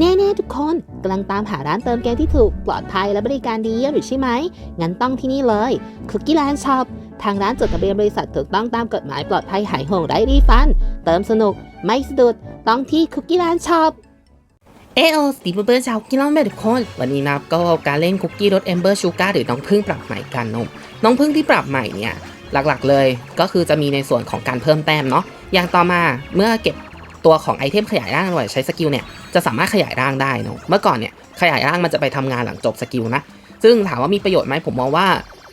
แน่ๆทุกคนกำลังตามหาร้านเติมเกมที่ถูกปลอดภัยและบริการดีเยี่ยมอยู่ใช่ไหม งั้นต้องที่นี่เลยคุกกี้แลนด์ช็อปทางร้านจดทะเบียนบริษัทถูกต้องตามกฎหมายปลอดภัยหายห่วงไร้รีฟัน เติมสนุก ไม่สะดุด ต้องที่คุกกี้แลนด์ช็อปเอโอสตีเบอร์ชาวกินล้อมแม่ทุกคน วันนี้นับก็การเล่นคุกกี้รสเอมเบอร์ชูการ์หรือน้องพึ่งปรับใหม่กันนมน้องพึ่งที่ปรับใหม่เนี่ยหลักๆเลยก็คือจะมีในส่วนของการเพิ่มแต้มเนาะอย่างต่อมาเมื่อเก็บ ตัวของไอเทมขยายร่างหน่อยใช้สกิลเนี่ยจะสามารถขยายร่างได้เนาะเมื่อก่อนเนี่ยขยายร่างมันจะไปทำงานหลังจบสกิลนะซึ่งถามว่ามีประโยชน์ไหมผมมองว่า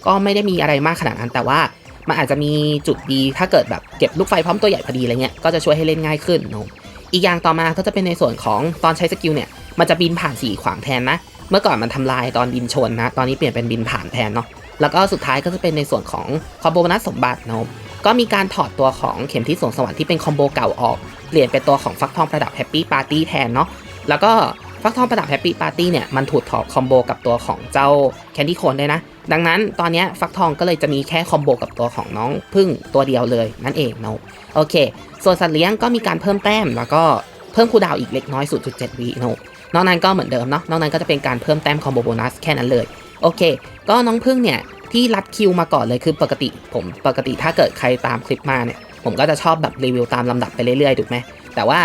ก็ไม่ได้มีอะไรมากขนาดนั้นแต่ว่ามันอาจจะมีจุดดีถ้าเกิดแบบเก็บลูกไฟพร้อมตัวใหญ่พอดีอะไรเงี้ยก็จะช่วยให้เล่นง่ายขึ้นเนาะอีกอย่างต่อมาก็จะเป็นในส่วนของตอนใช้สกิลเนี่ยมันจะบินผ่านสีขวางแทนนะ เมื่อก่อนมันทำลายตอนบินชนนะ ตอนนี้เปลี่ยนเป็นบินผ่านแทนเนาะแล้วก็สุดท้ายก็จะเป็นในส่วนของคอมโบนัสสมบัติเนาะ ก็มีการถอดตัวของเข็มที่สวงสวรรค์ที่เป็นคอมโบเก่าออก เปลี่ยนเป็นตัวของฟักทองประดับแฮปปี้ปาร์ตี้แทนเนาะแล้วก็ฟักทองประดับแฮปปี้ปาร์ตี้เนี่ยมันถูกถอดคอมโบกับตัวของเจ้าแคนดี้โคนได้นะ ดังนั้นตอนนี้ฟักทองก็เลยจะมีแค่คอมโบกับตัวของน้องพึ่งตัวเดียวเลยนั่นเองเนาะโอเค ส่วนสัตว์เลี้ยงก็มีการเพิ่มแต้ม แล้วก็เพิ่มคูดาวอีกเล็กน้อย 0.7วิเนาะนอกนั้นก็เหมือนเดิมเนาะนอกนั้นก็จะเป็นการเพิ่มแต้มคอมโบโบนัสแค่นั้นเลยโอเค ก็น้องพึ่งเนี่ย ที่รัดคิวมาก่อนเลยคือปกติ ผมปกติถ้าเกิดใครตามคลิปมาเนี่ย ผมก็จะชอบแบบรีวิวตามลำดับไปเรื่อยๆถูกไหมแต่ว่า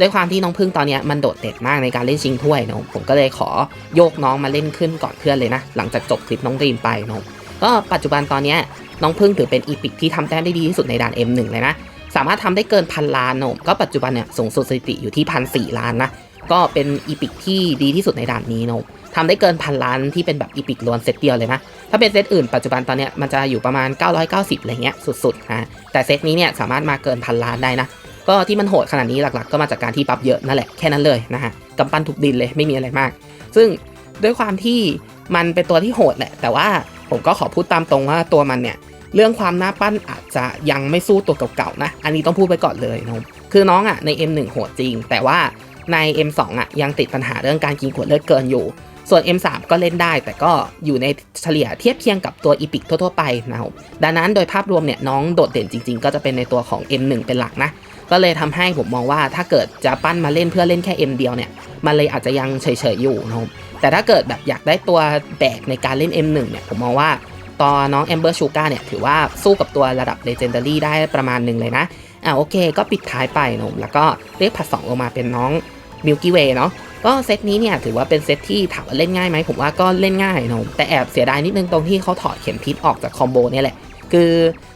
ด้วยความที่น้องพึ่งตอนนี้มันโดดเด่นมากในการเล่นชิงถ้วยเนาะผมก็เลยขอโยกน้องมาเล่นขึ้นก่อนเพื่อนเลยนะ หลังจากจบคลิปน้องรีมไปเนาะก็ปัจจุบันตอนนี้น้องพึ่งถือเป็นอีพิกที่ทำแต้มได้ดีที่สุดในด่าน M1 เลยนะ สามารถทำได้เกินพันล้านเนาะก็ปัจจุบันเนี่ยสูงสุดสถิติอยู่ที่พันสี่ล้านนะ ก็เป็นอีพิกที่ดีที่สุดในด่านนี้เนาะทำได้เกินพันล้านที่เป็นแบบอีพิกล้วนเซตเดียวเลยนะ ถ้าเป็นเซตอื่นปัจจุบันตอนเนี้ยมันจะอยู่ประมาณ 990 อะไรเงี้ยสุดๆนะแต่เซตนี้เนี่ยสามารถมาเกินพันล้านได้นะก็ที่มันโหดขนาดนี้หลักๆ ก็มาจากการที่ปรับเยอะนั่นแหละแค่นั้นเลยนะฮะกำปั้นทุบดินเลยไม่มีอะไรมาก ซึ่งด้วยความที่มันเป็นตัวที่โหดแหละ แต่ว่าผมก็ขอพูดตามตรงว่าตัวมันเนี่ยเรื่องความน่าปั้นอาจจะยังไม่สู้ตัวเก่าๆนะ อันนี้ต้องพูดไปก่อนเลยนะคือน้องอะใน M1 โหดจริง แต่ว่า ใน M2 อะยังติดปัญหาเรื่องการกินขวดเลือดเกินอยู่ ส่วน M3 ก็เล่นได้ แต่ก็อยู่ในเฉลี่ยเทียบเคียงกับตัวอีพิกทั่วๆไปนะครับดังนั้นโดยภาพรวมเนี่ยน้องโดดเด่นจริง ๆ ก็จะเป็นในตัวของ M1 เป็นหลักนะก็เลยทำให้ผมมองว่าถ้าเกิดจะปั้นมาเล่นเพื่อเล่นแค่ M เดียวเนี่ยมันเลยอาจจะยังเฉยๆอยู่นะครับแต่ถ้าเกิดแบบอยากได้ตัวแบกในการเล่น M1 เนี่ยผมมองว่าตอนน้อง Amber Sugar เนี่ยถือว่าสู้กับตัวระดับ Legendary ได้ประมาณหนึ่งเลยนะอ่าโอเค ก็ปิดท้ายไปนะแล้วก็เรียกผัดสองลงมาเป็นน้อง Milky Way เนาะก็เซตนี้เนี่ยถือว่าเป็นเซตที่ถามว่าเล่นง่ายไหมผมว่าก็เล่นง่ายเนอะแต่แอบเสียดายนิดนึงตรงที่เขาถอดเข็มทิศออกจากคอมโบเนี่ยแหละคือ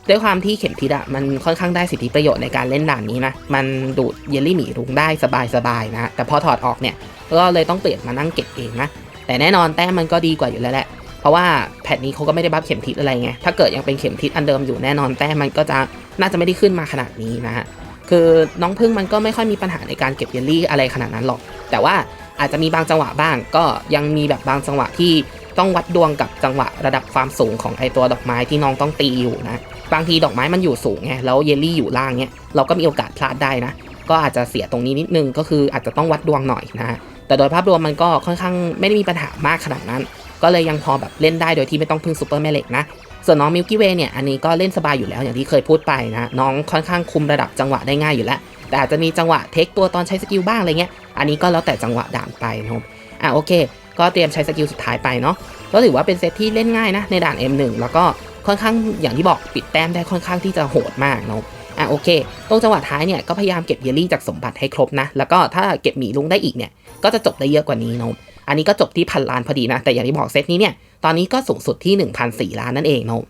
ด้วยความที่เข็มทิศอะมันค่อนข้างได้สิทธิประโยชน์ในการเล่นด่านนี้นะ มันดูดเยลลี่หมีรุงได้สบายๆนะ แต่พอถอดออกเนี่ย ก็เลยต้องเปลี่ยนมานั่งเก็บเองนะ แต่แน่นอนแต้มมันก็ดีกว่าอยู่แล้วแหละ เพราะว่าแพทนี้เขาก็ไม่ได้บัฟเข็มทิศอะไรไง ถ้าเกิดยังเป็นเข็มทิศอันเดิมอยู่แน่นอนแต้มมันก็จะน่าจะไม่ได้ขึ้นมาขนาดนี้นะฮะ คือน้องพึ่งมันก็ไม่ค่อยมีปัญหาในการเก็บเยลลี่อะไรขนาดนั้นหรอก แต่ว่าอาจจะมีบางจังหวะบ้าง ก็ยังมีแบบบางจังหวะที่ต้องวัดดวงกับจังหวะระดับความสูงของไอตัวดอกไม้ที่น้องต้องตีอยู่นะ บางทีดอกไม้มันอยู่สูงไงแล้วเยลลี่อยู่ล่างเนี่ยเราก็มีโอกาสพลาดได้นะ ก็อาจจะเสียตรงนี้นิดนึงก็คืออาจจะต้องวัดดวงหน่อยนะฮะแต่โดยภาพรวมมันก็ค่อนข้างไม่ได้มีปัญหามากขนาดนั้น ก็เลยยังพอแบบเล่นได้โดยที่ไม่ต้องพึ่งซูเปอร์แม่เหล็กนะ ส่วนน้องมิลกี้เวย์เนี่ยอันนี้ก็เล่นสบายอยู่แล้วอย่างที่เคยพูดไปนะน้องค่อนข้างคุมระดับจังหวะได้ง่ายอยู่แล้ว แต่อาจจะมีจังหวะเทคตัวตอนใช้สกิลบ้างอะไรเงี้ยอันนี้ก็แล้วแต่จังหวะด่านไปนะครับอะโอเค ก็เตรียมใช้สกิลสุดท้ายไปเนาะก็ถือว่าเป็นเซตที่เล่นง่ายนะในด่าน M1 แล้วก็ค่อนข้างอย่างที่บอกปิดแต้มได้ค่อนข้างที่จะโหดมากเนาะอะโอเคตรงจังหวะท้ายเนี่ยก็พยายามเก็บเยลลี่จากสมบัติให้ครบนะแล้วก็ถ้าเก็บหมีลุงได้อีกเนี่ยก็จะจบได้เยอะกว่านี้เนาะ อันนี้ก็จบที่พันล้านพอดีนะ แต่อย่างที่บอกเซตนี้เนี่ย ตอนนี้ก็สูงสุดที่ 1,004ล้านนั่นเองนาะ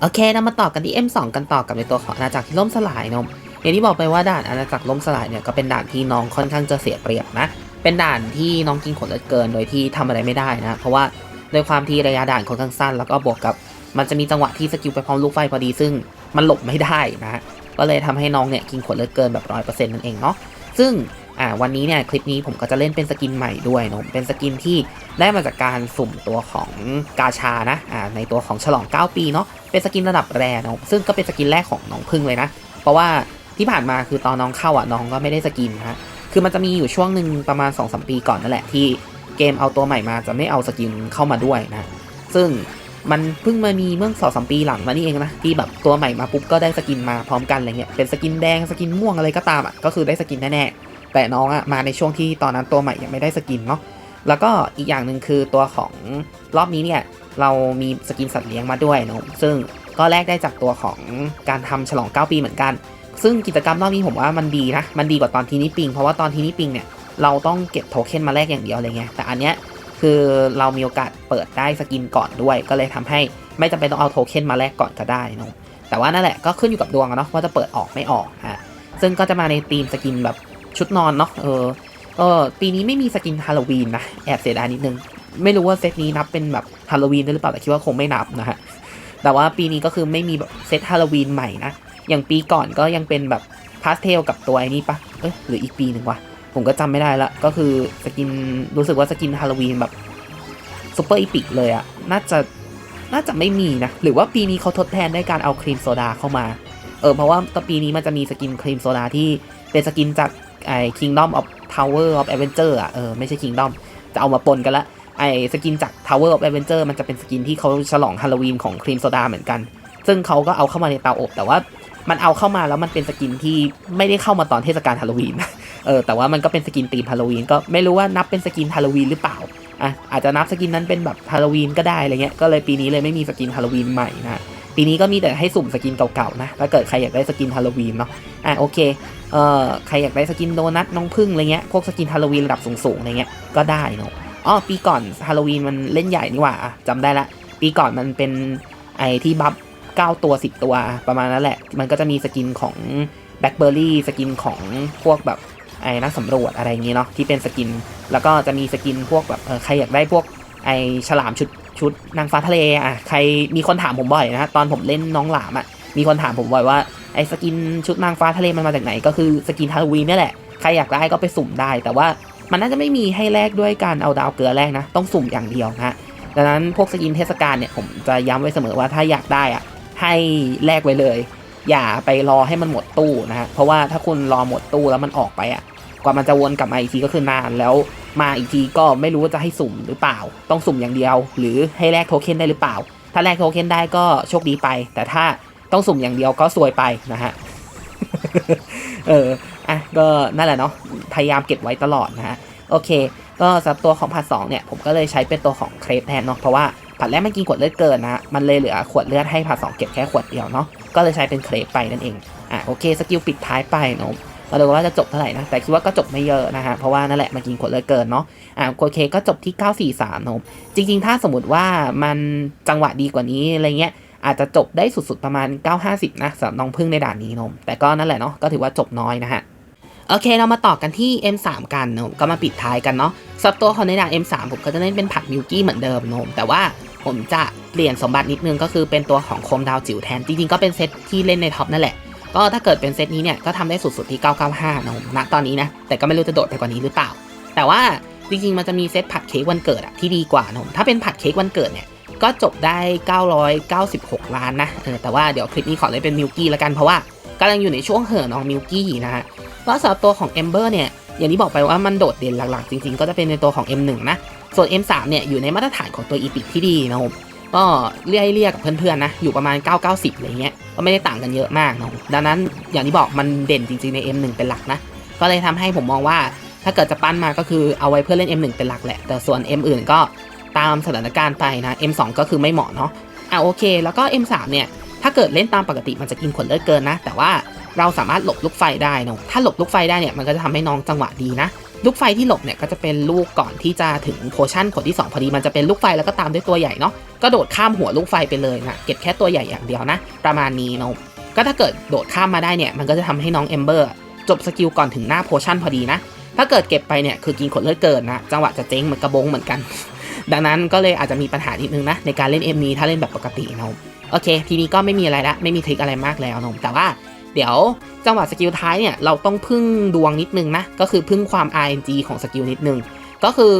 โอเคเรามาต่อกันที่ M2 กันต่อกับในตัวของอาณาจักรที่ล่มสลายนาะอย่างที่บอกไปว่าด่านอาณาจักรล่มสลายเนี่ยก็เป็นด่านที่น้องค่อนข้างจะเสียเปรียบนะ เป็นด่านที่น้องกินขนเลือเกิน โดยที่ทำอะไรไม่ได้นะ เพราะว่าโดยความที่ระยะด่านค่อนข้างสั้น แล้วก็บวกกับมันจะมีจังหวะที่สกิลไปพร้อมลูกไฟพอดีซึ่งมันหลบไม่ได้นะ ก็เลยทำให้น้องเนี่ยกินขนเลือเกินแบบร้อยเปอร์เซ็นต์นั่นเองเนาะ ซึ่ง อ่าวันนี้เนี่ยคลิปนี้ผมก็จะเล่นเป็นสกินใหม่ด้วยเนาะเป็นสกินที่ได้มาจากการสุ่มตัวของกาชานะอ่าในตัวของฉลอง 9 ปีเนาะเป็นสกินระดับแรเนาะซึ่งก็เป็นสกินแรกของน้องพึ่งเลยนะ เพราะว่าที่ผ่านมาคือตอนน้องเข้าอะน้องก็ไม่ได้สกินนะฮะคือมันจะมีอยู่ช่วงหนึ่งประมาณ2อสปีก่อนนั่นแหละที่เกมเอาตัวใหม่มาจะไม่เอาสกินเข้ามาด้วยนะซึ่งมันเพิ่งมามีเมื่อสองสามปีหลังมานี่เองนะที่แบบตัวใหม่มาปุ๊บก็ได้สกินมาพร้อมกันอะไรเงี้ยเป็นสกินแดงสกินม่วงอะไรก็ตามอะก็คือได้สกินแน่ๆ แต่น้องอะมาในช่วงที่ตอนนั้นตัวใหม่ยังไม่ได้สกินเนาะแล้วก็อีกอย่างหนึ่งคือตัวของรอบนี้เนี่ยเรามีสกินสัตว์เลี้ยงมาด้วยเนาะซึ่งก็แลกได้จากตัวของการทำฉลอง 9 ปีเหมือนกัน ซึ่งกิจกรรมรอบนี้ผมว่ามันดีนะ มันดีกว่าตอนทีนี้ปิง เพราะว่าตอนทีนี้ปิงเนี่ยเราต้องเก็บโทเค็นมาแลกอย่างเดียวอะไรเงี้ย แต่อันเนี้ยคือเรามีโอกาสเปิดได้สกินก่อนด้วย ก็เลยทำให้ไม่จำเป็นต้องเอาโทเค็นมาแลกก่อนก็ได้เนะแต่ว่านั่นแหละก็ขึ้นอยู่กับดวงเนาะว่าจะเปิดออกไม่ออกฮะ ซึ่งก็จะมาในธีมสกินแบบ ชุดนอนเนาะเออเออปีนี้ไม่มีสกินฮาโลวีนนะ แอบเสียดายนิดนึง ไม่รู้ว่าเซตนี้นับเป็นแบบฮาโลวีนด้วยหรือเปล่าแต่คิดว่าคงไม่นับนะฮะแต่ว่าปีนี้ก็คือไม่มีแบบเซตฮาโลวีนใหม่นะอย่างปีก่อนก็ยังเป็นแบบพาสเทลกับตัวไอ้นี้ปะเอ้ยหรืออีกปีหนึ่งวะผมก็จำไม่ได้ละก็คือสกินรู้สึกว่าสกินฮาโลวีนแบบซูเปอร์อีพิกเลยอะน่าจะน่าจะไม่มีนะ หรือว่าปีนี้เขาทดแทนด้วยการเอาครีมโซดาเข้ามา เออเพราะว่าตอปีนี้มันจะมีสกินครีมโซดาที่เป็นสกินจาก ไอ้ Kingdom of Tower of Adventure อะเออไม่ใช่ Kingdom จะเอามาปนกันละไอ้สกินจาก Tower of Adventure มันจะเป็นสกินที่เขาฉลองฮาโลวีนของครีมโซดาเหมือนกัน ซึ่งเขาก็เอาเข้ามาในเตาอบแต่ว่ามันเอาเข้ามาแล้วมันเป็นสกินที่ไม่ได้เข้ามาตอนเทศกาลฮาโลวีนเออแต่ว่ามันก็เป็นสกินธีมฮาโลวีนก็ไม่รู้ว่านับเป็นสกินฮาโลวีนหรือเปล่าอะอาจจะนับสกินนั้นเป็นแบบฮาโลวีนก็ได้อะไรเงี้ยก็เลยปีนี้เลยไม่มีสกินฮาโลวีนใหม่นะ ปีนี้ก็มีแต่ให้สุ่มสกินเก่าๆนะ ถ้าเกิดใครอยากได้สกินฮาโลวีนเนาะ อะโอเค เอ่อ ใครอยากได้สกินโดนัทน้องพึ่งอะไรเงี้ย พวกสกินฮาโลวีนระดับสูงๆอะไรเงี้ย ก็ได้เนาะ อ๋อ ปีก่อนฮาโลวีนมันเล่นใหญ่นี่หว่าอะจำได้ละ ปีก่อนมันเป็นไอที่บัฟ9ตัว 10 ตัวประมาณนั้นแหละ มันก็จะมีสกินของแบล็คเบอร์รี่สกินของพวกแบบไอ้นักสำรวจอะไรอย่างงี้เนาะที่เป็นสกิน แล้วก็จะมีสกินพวกแบบเออใครอยากได้พวกไอฉลามชุด ชุดนางฟ้าทะเลอะใครมีคนถามผมบ่อยนะฮะตอนผมเล่นน้องหลามอะมีคนถามผมบ่อยว่าไอ้สกินชุดนางฟ้าทะเลมันมาจากไหน ก็คือสกินฮาโลวีนนี่แหละใครอยากได้ก็ไปสุ่มได้ แต่ว่ามันน่าจะไม่มีให้แลกด้วยการเอาดาวเกลือแลกนะต้องสุ่มอย่างเดียวนะฮะดังนั้นพวกสกินเทศกาลเนี่ยผมจะย้ำไว้เสมอว่าถ้าอยากได้อะให้แลกไว้เลย อย่าไปรอให้มันหมดตู้นะฮะเพราะว่าถ้าคุณรอหมดตู้แล้วมันออกไปอะ กว่ามันจะวนกลับมาอีกทีก็คือนานแล้วมาอีกทีก็ไม่รู้ว่าจะให้สุ่มหรือเปล่า ต้องสุ่มอย่างเดียว หรือให้แลกโทเค็นได้หรือเปล่า ถ้าแลกโทเค็นได้ก็โชคดีไป แต่ถ้าต้องสุ่มอย่างเดียวก็ซวยไปนะฮะเอออะก็นั่นแหละเนาะพยายามเก็บไว้ตลอดนะฮะโอเค ก็สำหรับตัวของผัดสองเนี่ยผมก็เลยใช้เป็นตัวของเครปแทนเนาะเพราะว่าผัดแรกมันกินขวดเลือดเกินนะมันเลยเหลือขวดเลือดให้ผัดสองเก็บแค่ขวดเดียวเนาะก็เลยใช้เป็นเครปไปนั่นเองอะโอเคสกิลปิดท้ายไปเนาะ มาดูว่าจะจบเท่าไหร่นะ แต่คิดว่าก็จบไม่เยอะนะฮะ เพราะว่านั่นแหละมันกินขวดเลยเกินเนาะ อ่าโอเคก็จบที่ 943นะจริง ๆ ถ้าสมมติว่ามันจังหวะดีกว่านี้อะไรเงี้ย อาจจะจบได้สุดๆประมาณ 950 นะสำหรับน้องพึ่งในด่านนี้นม แต่ก็นั่นแหละเนาะ ก็ถือว่าจบน้อยนะฮะโอเค เรามาต่อกันที่ M3 กันนอะก็มาปิดท้ายกันเนาะสับตัวของในด่าน M3 ผมก็จะเล่นเป็นผัดมิวกี้เหมือนเดิมนอะแต่ว่าผมจะเปลี่ยนสมบัตินิดนึงก็คือเป็นตัวของโคมดาวจิ๋วแทน จริงๆก็เป็นเซตที่เล่นในท็อปนั่นแหละ ก็ถ้าเกิดเป็นเซตนี้เนี่ยก็ทำได้สุดๆที่ 995นะผมณตอนนี้นะ แต่ก็ไม่รู้จะโดดไปกว่านี้หรือเปล่า แต่ว่าจริงๆมันจะมีเซตผัดเค้กวันเกิดอะที่ดีกว่านะผมถ้าเป็นผัดเค้กวันเกิดเนี่ยก็จบได้ 996 ล้านนะเออแต่ว่าเดี๋ยวคลิปนี้ขอเลยเป็นมิลกี้ล้วกันเพราะว่ากำลังอยู่ในช่วงเห่อน้องมิลกี้นะฮะก็สำหรับตัวของ Ember เนี่ยอย่างที่บอกไปว่ามันโดดเด่นหลักๆ จริงๆ ก็จะเป็นในตัวของ M1 นะ ส่วน M3 เนี่ยอยู่ในมาตรฐานของตัว Epic ที่ดีนะผม ก็เรียกเรียกกับเพื่อนๆนะอยู่ประมาณ 990อะไรเงี้ยก็ไม่ได้ต่างกันเยอะมากเนาะดังนั้นอย่างที่บอกมันเด่นจริงๆใน M1 เป็นหลักนะก็เลยทำให้ผมมองว่าถ้าเกิดจะปั้นมาก็คือเอาไว้เพื่อเล่น M1 เป็นหลักแหละ แต่ส่วน M อื่นก็ตามสถานการณ์ไปนะ M2 ก็คือไม่เหมาะเนาะอะโอเค แล้วก็ M3 เนี่ยถ้าเกิดเล่นตามปกติมันจะกินขนเลือดเกินนะ แต่ว่าเราสามารถหลบลูกไฟได้เนาะถ้าหลบลูกไฟได้เนี่ยมันก็จะทำให้น้องจังหวะดีนะ ลูกไฟที่หลบเนี่ยก็จะเป็นลูกก่อนที่จะถึงโพชั่นขวดที่ 2 พอดีมันจะเป็นลูกไฟแล้วก็ตามด้วยตัวใหญ่เนาะก็โดดข้ามหัวลูกไฟไปเลยนะเก็บแค่ตัวใหญ่อย่างเดียวนะประมาณนี้เนาะก็ถ้าเกิดโดดข้ามมาได้เนี่ยมันก็จะทำให้น้องเอมเบอร์จบสกิลก่อนถึงหน้าโพชั่นพอดีนะถ้าเกิดเก็บไปเนี่ยคือกินขนเลือดเกินนะจังหวะจะเจ๊งเหมือนกระบงเหมือนกัน ดังนั้นก็เลยอาจจะมีปัญหานิดนึงนะในการเล่นเอ็มนี้ถ้าเล่นแบบปกตินะโอเค ทีนี้ก็ไม่มีอะไรละไม่มีทริคอะไรมากแล้วนะแต่ว่า เดี๋ยวจังหวะสกิลท้ายเนี่ยเราต้องพึ่งดวงนิดนึงนะ ก็คือพึ่งความ RNG ของสกิลนิดนึง ก็คือ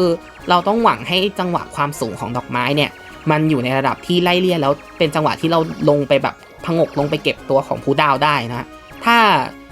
เราต้องหวังให้จังหวะความสูงของดอกไม้เนี่ยมันอยู่ในระดับที่ไล่เลี่ยแล้วเป็นจังหวะที่เราลงไปแบบพงกลงไปเก็บตัวของผู้ดาวได้นะ ถ้า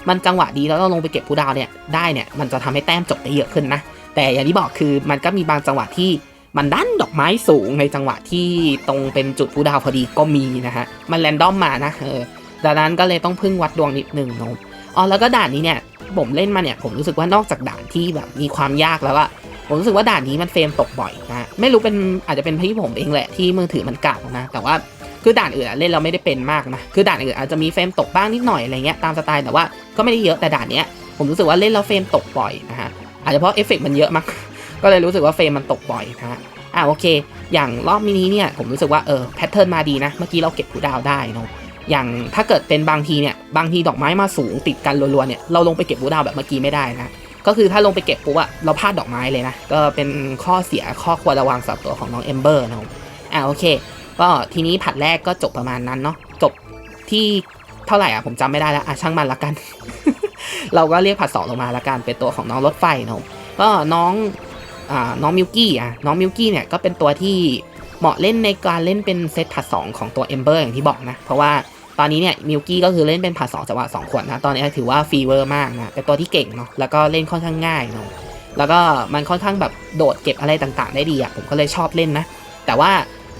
มันจังหวะดีแล้วเราลงไปเก็บผู้ดาวเนี่ยได้เนี่ยมันจะทำให้แต้มจบได้เยอะขึ้นนะ แต่อย่างที่บอกคือมันก็มีบางจังหวะที่มันดันดอกไม้สูงในจังหวะที่ตรงเป็นจุดผู้ดาวพอดีก็มีนะฮะ มันแรนดอมมานะเออ ดังนั้นก็เลยต้องพึ่งวัดดวงนิดนึงเนาะอ๋อแล้วก็ด่านนี้เนี่ยผมเล่นมาเนี่ยผมรู้สึกว่านอกจากด่านที่แบบมีความยากแล้วอะผมรู้สึกว่าด่านนี้มันเฟรมตกบ่อยนะไม่รู้เป็นอาจจะเป็นพี่ผมเองแหละที่มือถือมันกากนะแต่ว่าคือด่านอื่นเล่นเราไม่ได้เป็นมากนะคือด่านอื่นอาจจะมีเฟรมตกบ้างนิดหน่อยอะไรเงี้ยตามสไตล์แต่ว่าก็ไม่ได้เยอะแต่ด่านเนี้ยผมรู้สึกว่าเล่นแล้วเฟรมตกบ่อยนะฮะอาจจะเพราะเอฟเฟกต์มันเยอะมากก็เลยรู้สึกว่าเฟรมมันตกบ่อยนะฮะอ่าโอเค อย่างรอบมินิเนี่ยผมรู้สึกว่าเออแพทเทิร์นมาดีนะ เมื่อกี้เราเก็บผู้ดาวได้เนาะ อย่างถ้าเกิดเป็นบางทีเนี่ยบางทีดอกไม้มาสูงติดกันรัวๆเนี่ยเราลงไปเก็บผู้ดาวแบบเมื่อกี้ไม่ได้นะก็คือถ้าลงไปเก็บปุ๊บอะเราพลาดดอกไม้เลยนะ ก็เป็นข้อเสียข้อควรระวังสำหรับตัวของน้องเอมเบอร์นะครับอ่าโอเค ก็ทีนี้ผัดแรกก็จบประมาณนั้นเนาะจบที่เท่าไหร่อะผมจำไม่ได้แล้วอะช่างมันละกัน เราก็เรียกผัดสองลงมาละกันเป็นตัวของน้องรถไฟเนาะก็น้องอ่าน้องมิวกี้อะน้องมิวกี้เนี่ยก็เป็นตัวที่เหมาะเล่นในการเล่นเป็นเซตผัดสองของตัวเอมเบอร์อย่างที่บอกนะเพราะว่า ตอนนี้เนี่ยมิวกี้ก็คือเล่นเป็นผัดสองจังหวะสองขวดนะตอนนี้ถือว่าฟีเวอร์มากนะเป็นตัวที่เก่งเนาะแล้วก็เล่นค่อนข้างง่ายเนาะแล้วก็มันค่อนข้างแบบโดดเก็บอะไรต่างๆ ได้ดีอะผมก็เลยชอบเล่นนะ แต่ว่า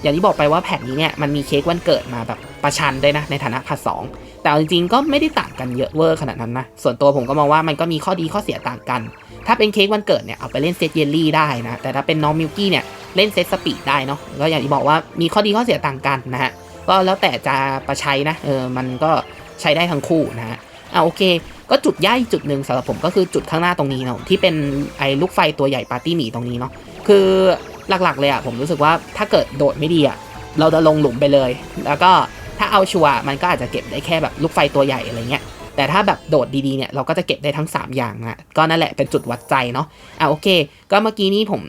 อย่างที่บอกไปว่าแผ่นนี้เนี่ยมันมีเค้กวันเกิดมาแบบประชันด้วยนะในฐานะผัดสองแต่จริงๆก็ไม่ได้ต่างกันเยอะเวอร์ขนาดนั้นนะส่วนตัวผมก็มองว่ามันก็มีข้อดีข้อเสียต่างกัน ถ้าเป็นเค้กวันเกิดเนี่ยเอาไปเล่นเซตเยลลี่ได้นะแต่ถ้าเป็นน้องมิลกี้เนี่ยเล่นเซตสปีดได้เนาะก็อย่างที่บอกว่ามีข้อดีข้อเสียต่างกันนะฮะ ก็แล้วแต่จะประชัยนะเออมันก็ใช้ได้ทั้งคู่นะฮะอะโอเค ก็จุดย่อยจุดหนึ่งสำหรับผมก็คือจุดข้างหน้าตรงนี้เนาะที่เป็นไอ้ลูกไฟตัวใหญ่ปาร์ตี้หมีตรงนี้เนาะคือหลักๆเลยอะผมรู้สึกว่าถ้าเกิดโดดไม่ดีอะเราจะลงหลุมไปเลย แล้วก็ถ้าเอาชัวร์มันก็อาจจะเก็บได้แค่แบบลูกไฟตัวใหญ่อะไรเงี้ย แต่ถ้าแบบโดดดีๆเนี่ยเราก็จะเก็บได้ทั้ง 3 อย่างนะก็นั่นแหละเป็นจุดวัดใจเนาะอะโอเค ก็เมื่อกี้นี้ผม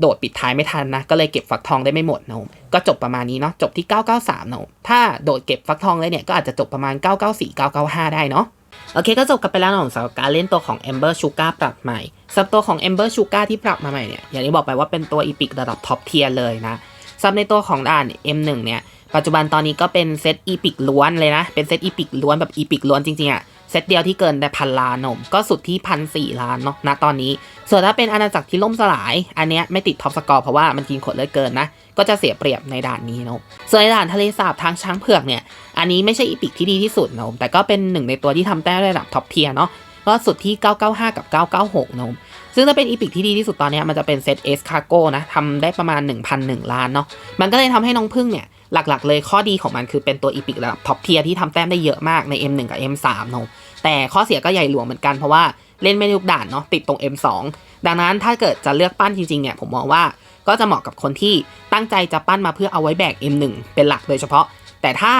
โดดปิดท้ายไม่ทันนะ ก็เลยเก็บฟักทองได้ไม่หมดนะก็จบประมาณนี้เนาะจบที่ 993นะผมถ้าโดดเก็บฟักทองเลยเนี่ยก็อาจจะจบประมาณ 994 995 ได้เนาะโอเคก็จบกันไปแล้วนะสำหรับการเล่นตัวของ Ember Sugar ปรับใหม่สับตัวของ Ember Sugar ที่ปรับมาใหม่เนี่ยอย่างที่บอกไปว่าเป็นตัวอีพิกระดับท็อปเทียร์เลยนะสับในตัวของด่าน M1 เนี่ย ปัจจุบันตอนนี้ก็เป็นเซตอีพิกล้วนเลยนะ เป็นเซตอีพิกล้วนแบบอีพิกล้วนจริงๆอะเซตเดียวที่เกินได้พันล้านนม ก็สุดที่พันสี่ล้านเนาะณตอนนี้ ส่วนถ้าเป็นอาณาจักรที่ล่มสลาย อันเนี้ยไม่ติดท็อปสกอร์เพราะว่ามันกินขดเลือดเกินนะ ก็จะเสียเปรียบในด่านนี้เนาะส่วนในด่านทะเลสาบทางช้างเผือกเนี่ย อันนี้ไม่ใช่อีพิกที่ดีที่สุดนมแต่ก็เป็นหนึ่งในตัวที่ทำแต้มระดับท็อปเทียเนาะก็สุดที่ 995 กับ 996นมซึ่งถ้าเป็นอีพิกที่ดีที่สุดตอนนี้มันจะเป็นเซตเอสคาโก้นะทำได้ประมาณ 1,001 ล้านเนาะ มันก็เลยทำให้น้องพึ่งเนี่ย หลักๆ เลยข้อดีของมันคือเป็นตัวอีพิกระดับท็อปเทียที่ทำแต้มได้เยอะมากใน M1 กับ M3 เนาะแต่ข้อเสียก็ใหญ่หลวงเหมือนกันเพราะว่าเล่นไม่ทุกด่านเนาะติดตรง M2 ดังนั้นถ้าเกิดจะเลือกปั้นจริงๆเนี่ยผมมองว่าก็จะเหมาะกับคนที่ตั้งใจจะปั้นมาเพื่อเอาไว้แบก M1 เป็นหลักโดยเฉพาะ แต่ถ้า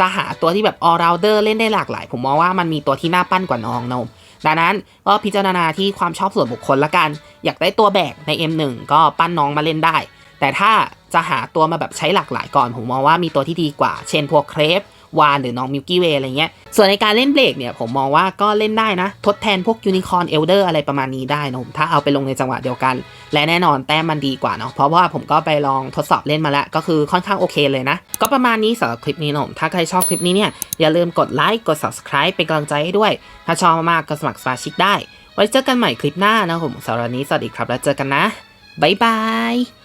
จะหาตัวที่แบบ all rounder เล่นได้หลากหลาย ผมมองว่ามันมีตัวที่น่าปั้นกว่าน้องนาะดังนั้นก็พิจารณาที่ความชอบส่วนบุคคลละกัน อยากได้ตัวแบกใน M1 ก็ปั้นน้องมาเล่นได้ แต่ถ้า จะหาตัวมาแบบใช้หลากหลายก่อน ผมมองว่ามีตัวที่ดีกว่า เช่นพวกเครปวานหรือน้องมิลกี้เวย์อะไรเงี้ย ส่วนในการเล่นเบรกเนี่ยผมมองว่าก็เล่นได้นะ ทดแทนพวกยูนิคอร์นเอลเดอร์อะไรประมาณนี้ได้นะผมถ้าเอาไปลงในจังหวะเดียวกัน และแน่นอนแต้มมันดีกว่าเนาะเพราะว่าผมก็ไปลองทดสอบเล่นมาแล้ว ก็คือค่อนข้างโอเคเลยนะ ก็ประมาณนี้สำหรับคลิปนี้นะผมถ้าใครชอบคลิปนี้เนี่ยอย่าลืมกดไลค์กด subscribe เป็นกำลังใจให้ด้วย ถ้าชอบมากๆก็สมัครสมาชิกได้ ไว้เจอกันใหม่คลิปหน้านะผมสำหรับนี้สวัสดีครับแล้วเจอกันนะบ๊ายบาย